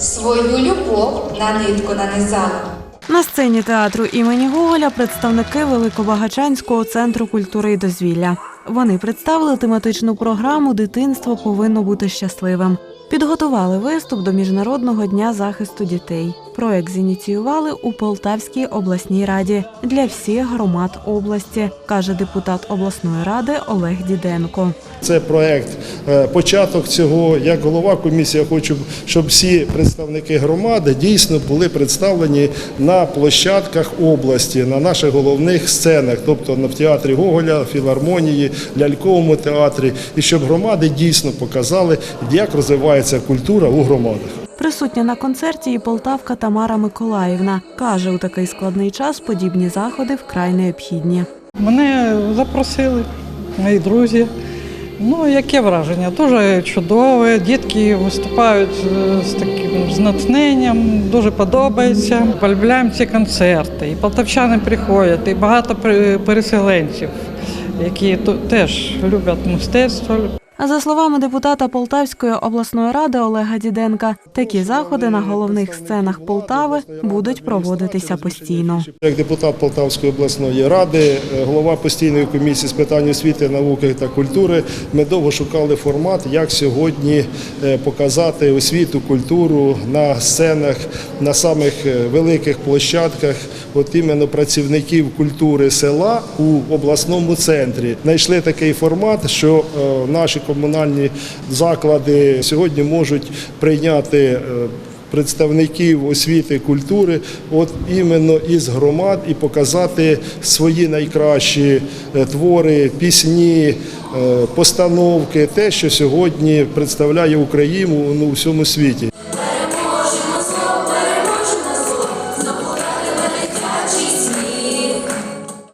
свою любов на нитку нанизала. На сцені театру імені Гоголя представники Великобагачанського центру культури і дозвілля. Вони представили тематичну програму Дитинство повинно бути щасливим. Підготували виступ до Міжнародного дня захисту дітей. Проект зініціювали у Полтавській обласній раді для всіх громад області, каже депутат обласної ради Олег Діденко. Це проект, е, початок цього. Як голова комісії, я хочу, щоб всі представники громади дійсно були представлені на площадках області, на наших головних сценах, тобто на театрі Гоголя, філармонії, ляльковому театрі, і щоб громади дійсно показали, як розвивається культура у громадах. Присутня на концерті і полтавка Тамара Миколаївна каже, у такий складний час подібні заходи вкрай необхідні. Мене запросили, мої друзі. Ну, яке враження? Дуже чудове. Дітки виступають з таким з натхненням, дуже подобається. Полюбляємо ці концерти. І полтавчани приходять, і багато пер- переселенців, які теж люблять мистецтво, за словами депутата Полтавської обласної ради Олега Діденка, такі заходи на головних сценах Полтави будуть проводитися постійно. Як депутат Полтавської обласної ради, е, голова постійної комісії з питань освіти, науки та культури, ми довго шукали формат, як сьогодні е, показати освіту, культуру на сценах, на самих е, великих площадках, от іменно працівників культури села у обласному центрі. Знайшли такий формат, що наші комунальні заклади сьогодні можуть прийняти. е, представників освіти культури, от іменно із громад, і показати свої найкращі е, твори, пісні, е, постановки, те, що сьогодні представляє Україну ну, у всьому світі.